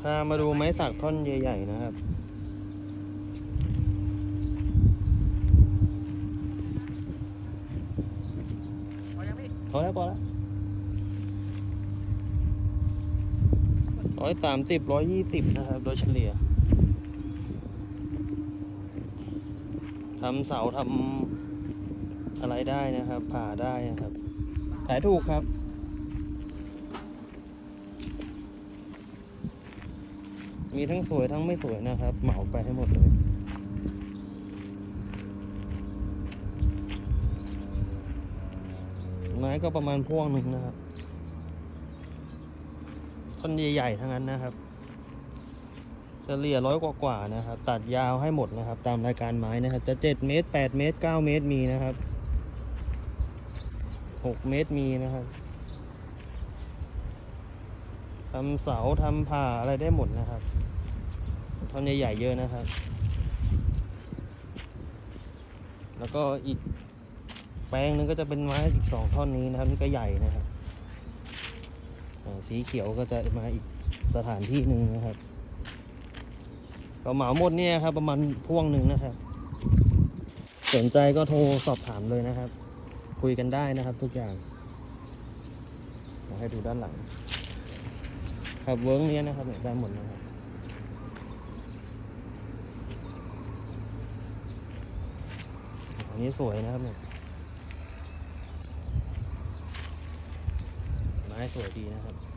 พามาดูไม้สักท่อนใหญ่ ๆ นะครับพอยังพี่พอแล้วพอแล้วร้อยสามสิบร้อยยี่สิบนะครับ โดยเฉลี่ยทำเสาทำอะไรได้นะครับ ผ่าได้นะครับ ขายถูกครับ มีทั้งสวยทั้งไม่สวยนะครับ เหมาไปให้หมดเลยไม้ก็ประมาณพ่วงหนึ่งนะครับต้นใหญ่ๆทั้งนั้นนะครับเฉลี่ยร้อยกว่าๆนะครับ ตัดยาวให้หมดนะครับ ตามรายการไม้นะครับ จะเจ็ดเมตรแปดเมตรเก้าเมตรมีนะครับหกเมตรมีนะครับทำเสาทำผ่าอะไรได้หมดนะครับ ท่อนใหญ่ๆเยอะนะครับ แล้วก็อีกแปลงหนึงก็จะเป็นไม้อีกสองท่อนนี้นะครับนี่ก็ใหญ่นะครับสีเขียวก็จะมาอีกสถานที่หนึ่งนะครับก็เหมาหมดเนี่ยครับ ประมาณพ่วงหนึ่งนะครับ สนใจก็โทรสอบถามเลยนะครับ คุยกันได้นะครับทุกอย่างให้ดูด้านหลัง ครับเวิร์กเนี้ยนะครับเนี่ยได้หมดนะครับ อัน นี้สวยนะครับเนี่ยไม้สวยดีนะครับ